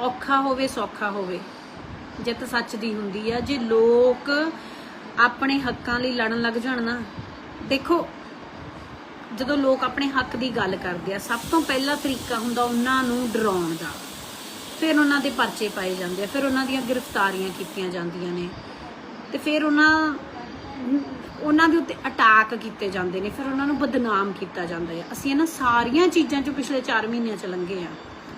ਔਖਾ ਹੋਵੇ, ਸੌਖਾ ਹੋਵੇ। ਜਿੱਤ ਸੱਚ ਦੀ ਹੁੰਦੀ ਆ। ਜੇ ਲੋਕ ਆਪਣੇ ਹੱਕਾਂ ਲਈ ਲੜਨ ਲੱਗ ਜਾਣ ਨਾ, ਦੇਖੋ, ਜਦੋਂ ਲੋਕ ਆਪਣੇ ਹੱਕ ਦੀ ਗੱਲ ਕਰਦੇ ਆ, ਸਭ ਤੋਂ ਪਹਿਲਾ ਤਰੀਕਾ ਹੁੰਦਾ ਉਹਨਾਂ ਨੂੰ ਡਰਾਉਣ ਦਾ। ਫਿਰ ਉਹਨਾਂ ਦੇ ਪਰਚੇ ਪਾਏ ਜਾਂਦੇ ਆ, ਫਿਰ ਉਹਨਾਂ ਦੀਆਂ ਗ੍ਰਿਫਤਾਰੀਆਂ ਕੀਤੀਆਂ ਜਾਂਦੀਆਂ ਨੇ। ਤੇ ਫਿਰ ਉਹਨਾਂ ਉਹਨਾਂ ਦੇ ਉੱਤੇ ਅਟੈਕ ਕੀਤੇ ਜਾਂਦੇ ਨੇ, ਫਿਰ ਉਹਨਾਂ ਨੂੰ ਬਦਨਾਮ ਕੀਤਾ ਜਾਂਦਾ ਹੈ ਅਸੀਂ ਇਹਨਾਂ ਸਾਰੀਆਂ ਚੀਜ਼ਾਂ ਚੋਂ ਪਿਛਲੇ 4 ਮਹੀਨਿਆਂ ਚ ਲੰਘੇ ਆ।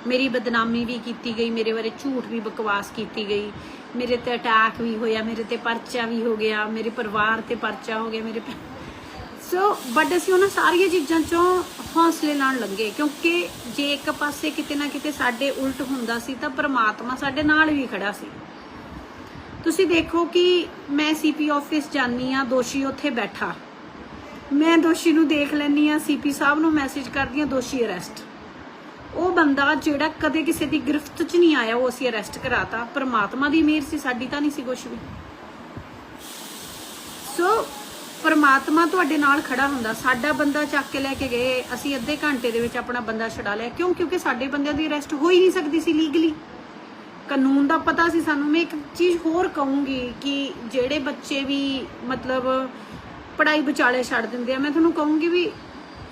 ਮੇਰੀ ਬਦਨਾਮੀ ਵੀ ਕੀਤੀ ਗਈ, ਮੇਰੇ ਬਾਰੇ ਝੂਠ ਵੀ ਬਕਵਾਸ ਕੀਤੀ ਗਈ। ਮੇਰੇ ਤੇ ਅਟੈਕ ਵੀ ਹੋਇਆ, ਮੇਰੇ ਤੇ ਪਰਚਾ ਵੀ ਹੋ ਗਿਆ, ਮੇਰੇ ਪਰਿਵਾਰ ਤੇ ਪਰਚਾ ਹੋ ਗਿਆ, ਮੇਰੇ ਸੋ ਬਟ ਅਸੀਂ ਉਹਨਾਂ ਸਾਰੀਆਂ ਚੀਜ਼ਾਂ ਚੋਂ ਹੌਸਲੇ ਨਾਲ ਲੱਗੇ, ਕਿਉਂਕਿ ਜੇ ਇੱਕ ਪਾਸੇ ਕਿਤੇ ਨਾ ਕਿਤੇ ਸਾਡੇ ਉਲਟ ਹੁੰਦਾ ਸੀ, ਤਾਂ ਪ੍ਰਮਾਤਮਾ ਸਾਡੇ ਨਾਲ ਵੀ ਖੜਾ ਸੀ। ਤੁਸੀਂ ਦੇਖੋ ਕਿ ਮੈਂ ਸੀਪੀ ਆਫਿਸ ਜਾਨੀ ਆ ਦੋਸ਼ੀ ਉੱਥੇ ਬੈਠਾ। ਮੈਂ ਦੋਸ਼ੀ ਨੂੰ ਦੇਖ ਲੈਣੀ ਆ ਸੀਪੀ ਸਾਹਿਬ ਨੂੰ ਮੈਸੇਜ ਕਰਦੀ ਆ ਦੋਸ਼ੀ ਅਰੈਸਟ ਉਹ ਬੰਦਾ ਜਿਹੜਾ ਕਦੇ ਕਿਸੇ ਦੀ ਗ੍ਰਿਫਤ 'ਚ ਨਹੀਂ ਆਇਆ, ਉਹ ਅਸੀਂ ਅਰੈਸਟ ਕਰਾਤਾ। ਪ੍ਰਮਾਤਮਾ ਦੀ ਮਿਹਰ ਸੀ, ਸਾਡੀ ਤਾਂ ਨਹੀਂ ਸੀ ਕੁਝ ਵੀ। ਸੋ ਪਰਮਾਤਮਾ ਤੁਹਾਡੇ ਨਾਲ ਖੜਾ ਹੁੰਦਾ। ਸਾਡਾ ਬੰਦਾ ਚੱਕ ਕੇ ਲੈ ਕੇ ਗਏ, ਅਸੀਂ ਅੱਧੇ ਘੰਟੇ ਦੇ ਵਿੱਚ ਆਪਣਾ ਬੰਦਾ ਛਡਾ ਲਿਆ। ਕਿਉਂ? ਕਿਉਂਕਿ ਸਾਡੇ ਬੰਦਿਆਂ ਦੀ ਅਰੈਸਟ ਹੋ ਹੀ ਨਹੀਂ ਸਕਦੀ ਸੀ ਲੀਗਲੀ ਕਾਨੂੰਨ ਦਾ ਪਤਾ ਸੀ ਸਾਨੂੰ। ਮੈਂ ਇੱਕ ਚੀਜ਼ ਹੋਰ ਕਹੂੰਗੀ ਕਿ ਜਿਹੜੇ ਬੱਚੇ ਵੀ ਮਤਲਬ ਪੜਾਈ ਵਿਚਾਲੇ ਛੱਡ ਦਿੰਦੇ ਆ, ਮੈਂ ਤੁਹਾਨੂੰ ਕਹੂੰਗੀ ਵੀ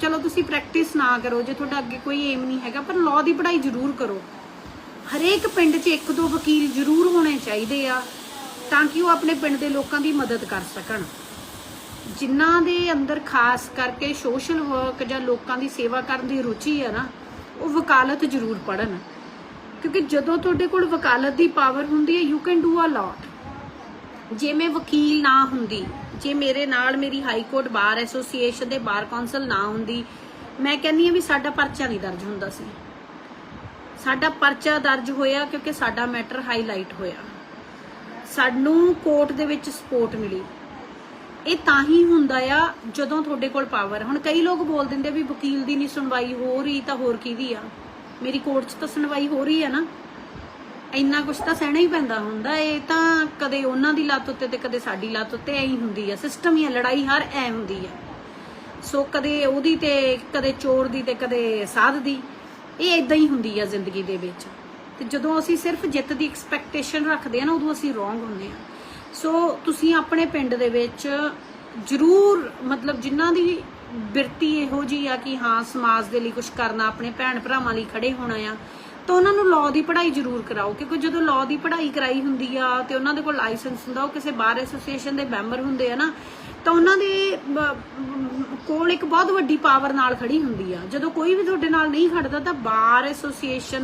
ਚਲੋ ਤੁਸੀਂ ਪ੍ਰੈਕਟਿਸ ਨਾ ਕਰੋ, ਜੇ ਤੁਹਾਡਾ ਅੱਗੇ ਕੋਈ ਏਮ ਨਹੀਂ ਹੈਗਾ, ਪਰ ਲਾਅ ਦੀ ਪੜ੍ਹਾਈ ਜ਼ਰੂਰ ਕਰੋ। ਹਰੇਕ ਪਿੰਡ 'ਚ ਇੱਕ ਦੋ ਵਕੀਲ ਜ਼ਰੂਰ ਹੋਣੇ ਚਾਹੀਦੇ ਆ, ਤਾਂ ਕਿ ਉਹ ਆਪਣੇ ਪਿੰਡ ਦੇ ਲੋਕਾਂ ਦੀ ਮਦਦ ਕਰ ਸਕਣ। ਜਿਨ੍ਹਾਂ ਦੇ ਅੰਦਰ ਖਾਸ ਕਰਕੇ ਸੋਸ਼ਲ ਵਰਕ ਜਾਂ ਲੋਕਾਂ ਦੀ ਸੇਵਾ ਕਰਨ ਦੀ ਰੁਚੀ ਹੈ ਨਾ, ਉਹ ਵਕਾਲਤ ਜ਼ਰੂਰ ਪੜਨ ਕਿਉਂਕਿ ਜਦੋਂ ਤੁਹਾਡੇ ਕੋਲ ਵਕਾਲਤ ਦੀ ਪਾਵਰ ਹੁੰਦੀ ਹੈ you can do a lot ਜੇ ਮੈਂ ਵਕੀਲ ਨਾ ਹੁੰਦੀ ਜੇ ਮੇਰੇ ਨਾਲ ਮੇਰੀ ਹਾਈ ਕੋਰਟ ਬਾਰ ਐਸੋਸੀਏਸ਼ਨ ਦੇ ਬਾਰ ਕੌਂਸਲ ਨਾ ਹੁੰਦੀ, ਮੈਂ ਕਹਿੰਦੀ ਆ ਵੀ ਸਾਡਾ ਪਰਚਾ ਨਹੀਂ ਦਰਜ ਹੁੰਦਾ ਸੀ। ਸਾਡਾ ਪਰਚਾ ਦਰਜ ਹੋਇਆ ਕਿਉਂਕਿ ਸਾਡਾ ਮੈਟਰ ਹਾਈਲਾਈਟ ਹੋਇਆ। ਸਾਨੂੰ ਕੋਰਟ ਦੇ ਵਿੱਚ ਸਪੋਰਟ ਮਿਲੀ। ਇਹ ਤਾਂ ਹੀ ਹੁੰਦਾ ਆ ਜਦੋਂ ਤੁਹਾਡੇ ਕੋਲ ਪਾਵਰ। ਹੁਣ ਕਈ ਲੋਕ ਬੋਲ ਦਿੰਦੇ ਵੀ ਵਕੀਲ ਦੀ ਨਹੀਂ ਸੁਣਵਾਈ ਹੋ ਰਹੀ ਤਾਂ ਹੋਰ ਕਿਹਦੀ ਆ? ਮੇਰੀ ਕੋਰਟ 'ਚ ਤਾਂ ਸੁਣਵਾਈ ਹੋ ਰਹੀ ਆ ਨਾ। ਇੰਨਾ ਕੁਝ ਤਾਂ ਸਹਿਣਾ ਹੀ ਪੈਂਦਾ ਹੁੰਦਾ, ਇਹ ਤਾਂ ਕਦੇ ਉਹਨਾਂ ਦੀ ਲੱਤ ਉੱਤੇ ਤੇ ਕਦੇ ਸਾਡੀ ਲੱਤ ਉੱਤੇ ਐਂ ਹੁੰਦੀ ਆ ਸਿਸਟਮ ਹੀ ਆ, ਲੜਾਈ ਹਰ ਐ ਹੁੰਦੀ ਆ। ਸੋ ਕਦੇ ਉਹਦੀ ਤੇ, ਕਦੇ ਚੋਰ ਦੀ ਤੇ, ਕਦੇ ਸਾਧ ਦੀ, ਇਹ ਇਦਾਂ ਹੀ ਹੁੰਦੀ ਆ ਜ਼ਿੰਦਗੀ ਦੇ ਵਿੱਚ। ਤੇ ਜਦੋਂ ਅਸੀਂ ਸਿਰਫ ਜਿੱਤ ਦੀ ਐਕਸਪੈਕਟੇਸ਼ਨ ਰੱਖਦੇ ਆ ਨਾ, ਉਦੋਂ ਅਸੀਂ ਰੋਂਗ ਹੁੰਦੇ ਆ। ਸੋ ਤੁਸੀਂ ਆਪਣੇ ਪਿੰਡ ਦੇ ਵਿੱਚ ਜ਼ਰੂਰ, ਮਤਲਬ ਜਿਨ੍ਹਾਂ ਦੀ ਬਿਰਤੀ ਇਹੋ ਜੀ ਆ ਕਿ ਹਾਂ, ਸਮਾਜ ਦੇ ਲਈ ਕੁਝ ਕਰਨਾ, ਆਪਣੇ ਭੈਣ ਭਰਾਵਾਂ ਲਈ ਖੜੇ ਹੋਣਾ ਆ ਤਾਂ ਉਹਨਾਂ ਨੂੰ ਲਾਅ ਦੀ ਪੜ੍ਹਾਈ ਜ਼ਰੂਰ ਕਰਾਓ, ਕਿਉਂਕਿ ਜਦੋਂ ਲਾਅ ਦੀ ਪੜ੍ਹਾਈ ਕਰਾਈ ਹੁੰਦੀ ਆ ਤੇ ਉਹਨਾਂ ਦੇ ਕੋਲ ਲਾਇਸੈਂਸ ਹੁੰਦਾ, ਉਹ ਕਿਸੇ ਬਾਰ ਐਸੋਸੀਏਸ਼ਨ ਦੇ ਮੈਂਬਰ ਹੁੰਦੇ ਆ ਨਾ, ਤਾਂ ਉਹਨਾਂ ਦੇ ਕੋਲ ਇੱਕ ਬਹੁਤ ਵੱਡੀ ਪਾਵਰ ਨਾਲ ਖੜੀ ਹੁੰਦੀ ਆ। ਜਦੋਂ ਕੋਈ ਵੀ ਤੁਹਾਡੇ ਨਾਲ ਨਹੀਂ ਖੜਦਾ, ਤਾਂ ਬਾਰ ਐਸੋਸੀਏਸ਼ਨ